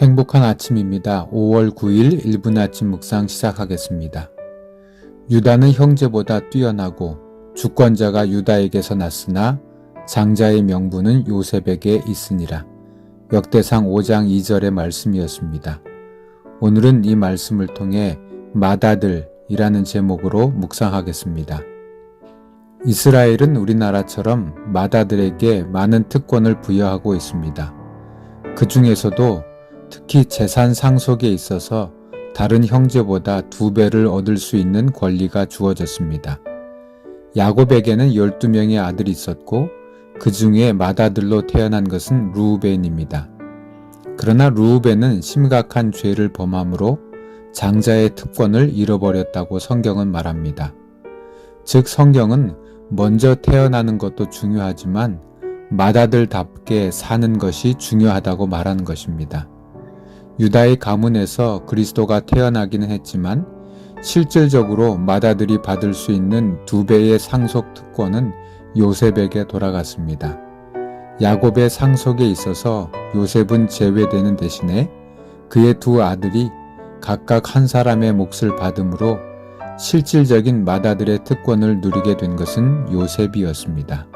행복한 아침입니다. 5월 9일 1분 아침 묵상 시작하겠습니다. 유다는 형제보다 뛰어나고 주권자가 유다에게서 났으나 장자의 명분은 요셉에게 있으니라. 역대상 5장 2절의 말씀이었습니다. 오늘은 이 말씀을 통해 마다들이라는 제목으로 묵상하겠습니다. 이스라엘은 우리나라처럼 마다들에게 많은 특권을 부여하고 있습니다. 그 중에서도 특히 재산 상속에 있어서 다른 형제보다 두 배를 얻을 수 있는 권리가 주어졌습니다. 야곱에게는 12명의 아들이 있었고 그 중에 맏아들로 태어난 것은 루우벤입니다. 그러나 루우벤은 심각한 죄를 범함으로 장자의 특권을 잃어버렸다고 성경은 말합니다. 즉 성경은 먼저 태어나는 것도 중요하지만 맏아들답게 사는 것이 중요하다고 말하는 것입니다. 유다의 가문에서 그리스도가 태어나기는 했지만 실질적으로 맏아들이 받을 수 있는 두 배의 상속 특권은 요셉에게 돌아갔습니다. 야곱의 상속에 있어서 요셉은 제외되는 대신에 그의 두 아들이 각각 한 사람의 몫을 받음으로 실질적인 맏아들의 특권을 누리게 된 것은 요셉이었습니다.